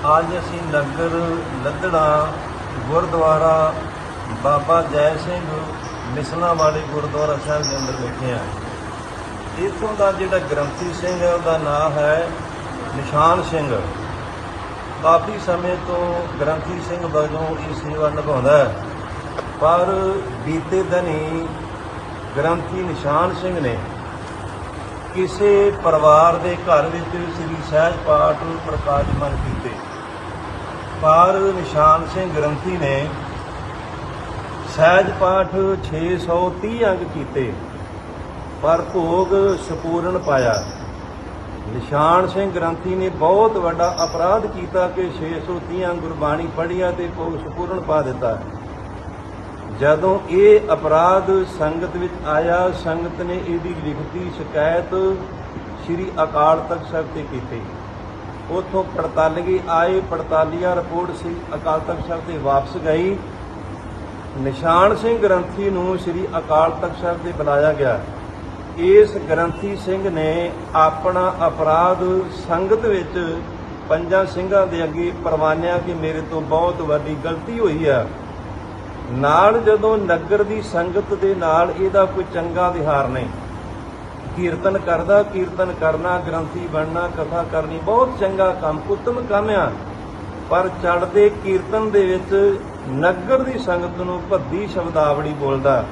ਅੱਜ ਅਸੀਂ ਨਗਰ ਲੱਦੜਾ ਗੁਰਦੁਆਰਾ ਬਾਬਾ ਜੈ ਸਿੰਘ ਮਿਸਲਾਂ ਵਾਲੇ ਗੁਰਦੁਆਰਾ ਸਾਹਿਬ ਦੇ ਅੰਦਰ ਬੈਠੇ ਹਾਂ। ਇੱਥੋਂ ਦਾ ਜਿਹੜਾ ਗ੍ਰੰਥੀ ਸਿੰਘ ਹੈ, ਉਹਦਾ ਨਾਮ ਹੈ ਨਿਸ਼ਾਨ ਸਿੰਘ। ਕਾਫੀ ਸਮੇਂ ਤੋਂ ਗ੍ਰੰਥੀ ਸਿੰਘ ਵਜੋਂ ਇਹ ਸੇਵਾ ਨਿਭਾਉਂਦਾ ਹੈ। ਪਰ ਬੀਤੇ ਦਿਨੀ ਗ੍ਰੰਥੀ ਨਿਸ਼ਾਨ ਸਿੰਘ ਨੇ ਕਿਸੇ ਪਰਿਵਾਰ ਦੇ ਘਰ ਵਿੱਚ ਸ੍ਰੀ ਸਹਿਜ ਪਾਠ ਪ੍ਰਕਾਸ਼ਮਨ ਕੀਤੇ। ਪਰ ਨਿਸ਼ਾਨ ਸਿੰਘ ਗ੍ਰੰਥੀ ਨੇ ਸਹਿਜ ਪਾਠ 630 ਅੰਗ ਕੀਤੇ, ਪਰ ਭੋਗ ਸੰਪੂਰਨ ਪਾਇਆ। ਨਿਸ਼ਾਨ ਸਿੰਘ ਗ੍ਰੰਥੀ ਨੇ ਬਹੁਤ ਵੱਡਾ ਅਪਰਾਧ ਕੀਤਾ ਕਿ 630 ਅੰਗ ਗੁਰਬਾਣੀ ਪੜ੍ਹਿਆ ਤੇ ਭੋਗ ਸਪੂਰਨ ਪਾ ਦਿੱਤਾ। ਜਦੋਂ ਇਹ ਅਪਰਾਧ ਸੰਗਤ ਵਿੱਚ ਆਇਆ, ਸੰਗਤ ਨੇ ਇਹਦੀ ਲਿਖਤੀ ਸ਼ਿਕਾਇਤ ਸ੍ਰੀ ਅਕਾਲ ਤਖਤ ਸਾਹਿਬ ਤੇ ਕੀਤੀ। ਉਥੋਂ ਪੜਤਾਲੀਏ ਆਏ ਪੜਤਾਲੀਆ ਰਿਪੋਰਟ ਸ੍ਰੀ ਅਕਾਲ ਤਖਤ ਸਾਹਿਬ ਤੇ ਵਾਪਸ ਗਈ। ਨਿਸ਼ਾਨ ਸਿੰਘ ਗ੍ਰੰਥੀ ਨੂੰ ਸ੍ਰੀ ਅਕਾਲ ਤਖਤ ਸਾਹਿਬ ਤੇ ਬੁਲਾਇਆ ਗਿਆ। ਇਸ ਗ੍ਰੰਥੀ ਸਿੰਘ ਨੇ ਆਪਣਾ ਅਪਰਾਧ ਸੰਗਤ ਵਿੱਚ ਪੰਜਾਂ ਸਿੰਘਾਂ ਦੇ ਅੱਗੇ ਪ੍ਰਵਾਨਿਆ ਕਿ ਮੇਰੇ ਤੋਂ ਬਹੁਤ ਵੱਡੀ ਗਲਤੀ ਹੋਈ ਆ। ਨਾਲ ਜਦੋਂ ਨਗਰ ਦੀ ਸੰਗਤ ਦੇ ਨਾਲ ਇਹਦਾ ਕੋਈ ਚੰਗਾ ਵਿਹਾਰ ਨਹੀਂ। ਕੀਰਤਨ ਕਰਦਾ, ਕੀਰਤਨ ਕਰਨਾ, ਗ੍ਰੰਥੀ ਬਣਨਾ, ਕਥਾ ਕਰਨੀ, ਬਹੁਤ ਚੰਗਾ ਕੰਮ, ਉੱਤਮ ਕੰਮ ਆ। ਪਰ ਚੜਦੇ ਕੀਰਤਨ ਦੇ ਵਿੱਚ ਨਗਰ ਦੀ ਸੰਗਤ ਨੂੰ ਭੱਦੀ ਸ਼ਬਦਾਵਲੀ ਬੋਲਦਾ।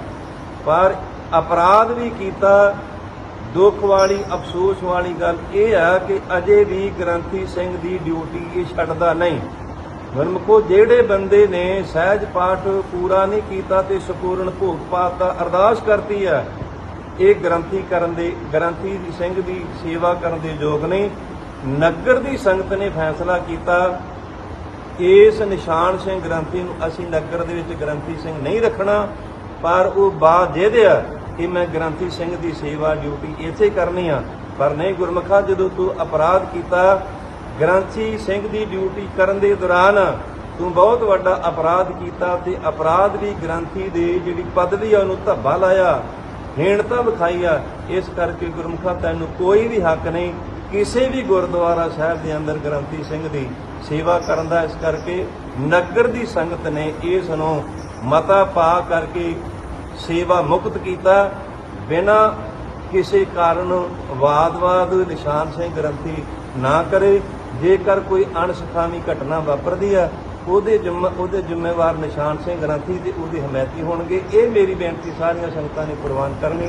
ਪਰ ਅਪਰਾਧ ਵੀ ਕੀਤਾ, ਦੁੱਖ ਵਾਲੀ, ਅਫਸੋਸ ਵਾਲੀ ਗੱਲ ਇਹ ਆ ਕਿ ਅਜੇ ਵੀ ਗ੍ਰੰਥੀ ਸਿੰਘ ਦੀ ਡਿਊਟੀ ਇਹ ਛੱਡਦਾ ਨਹੀਂ। ਗੁਰਮੁਖੋ, ਜਿਹੜੇ ਬੰਦੇ ਨੇ ਸਹਿਜ ਪਾਠ ਪੂਰਾ ਨਹੀਂ ਕੀਤਾ ਤੇ ਸੰਪੂਰਨ ਭੋਗ ਪਾਤ ਦਾ ਅਰਦਾਸ ਕਰਤੀ ਹੈ ਇਹ ਗ੍ਰੰਥੀ ਕਰਨ ਦੇ ਗ੍ਰੰਥੀ ਸਿੰਘ ਦੀ ਸੇਵਾ ਕਰਨ ਦੇ ਯੋਗ ਨਹੀਂ ਨਗਰ ਦੀ ਸੰਗਤ ਨੇ ਫੈਸਲਾ ਕੀਤਾ, ਇਸ ਨਿਸ਼ਾਨ ਸਿੰਘ ਗ੍ਰੰਥੀ ਨੂੰ ਅਸੀਂ ਨਗਰ ਦੇ ਵਿੱਚ ਗ੍ਰੰਥੀ ਸਿੰਘ ਨਹੀਂ ਰੱਖਣਾ, ਪਰ ਉਹ ਬਾਤ ਦੇ ਦਿਆ ਕਿ ਮੈਂ ਗ੍ਰੰਥੀ ਸਿੰਘ ਦੀ ਸੇਵਾ ਡਿਊਟੀ ਇੱਥੇ ਕਰਨੀ ਆ। ਪਰ ਨਹੀਂ ਗੁਰਮਖਾ, ਜਦੋਂ ਤੂੰ ਅਪਰਾਧ ਕੀਤਾ ਗ੍ਰੰਥੀ ਸਿੰਘ ਦੀ ਡਿਊਟੀ ਕਰਨ ਦੇ ਦੌਰਾਨ ਤੂੰ ਬਹੁਤ ਵੱਡਾ ਅਪਰਾਧ ਕੀਤਾ ਤੇ ਅਪਰਾਧ ਵੀ ਗ੍ਰੰਥੀ ਦੇ ਜਿਹੜੀ ਪਦਵੀ ਆ ਉਹਨੂੰ ਧੱਬਾ ਲਾਇਆ। ਹੀਣਤਾ ਵਿਖਾਈ ਆ ਇਸ ਕਰਕੇ ਗੁਰਮੁਖਾ ਤੈਨੂੰ ਕੋਈ ਵੀ ਹੱਕ ਨਹੀਂ, ਕਿਸੇ ਵੀ ਗੁਰਦੁਆਰਾ ਸਾਹਿਬ ਦੇ ਅੰਦਰ ਗ੍ਰੰਥੀ ਸਿੰਘ ਦੀ ਸੇਵਾ ਕਰਨ ਦਾ, ਇਸ ਕਰਕੇ ਨਗਰ ਦੀ ਸੰਗਤ ਨੇ ਇਸ ਨੂੰ ਮਤਾ ਪਾ ਕਰਕੇ ਸੇਵਾ ਮੁਕਤ ਕੀਤਾ, ਬਿਨਾ ਕਿਸੇ ਕਾਰਨ ਵਾਦ-ਵਾਦ, ਨਿਸ਼ਾਨ ਸਿੰਘ ਗ੍ਰੰਥੀ ਨਾ ਕਰੇ, ਜੇਕਰ ਕੋਈ ਅਣਸਖਾਵੀ ਘਟਨਾ ਵਾਪਰਦੀ ਆ ਉਹਦੇ ਜ਼ਿੰਮੇ, ਉਹਦੇ ਜ਼ਿੰਮੇਵਾਰ ਨਿਸ਼ਾਨ ਸਿੰਘ ਗ੍ਰੰਥੀ ਤੇ ਉਹਦੀ ਹਮਾਇਤੀ ਹੋਣਗੇ। ਇਹ ਮੇਰੀ ਬੇਨਤੀ, ਸਾਰੀਆਂ ਸੰਗਤਾਂ ਨੇ ਪ੍ਰਵਾਨ ਕਰਨੀ।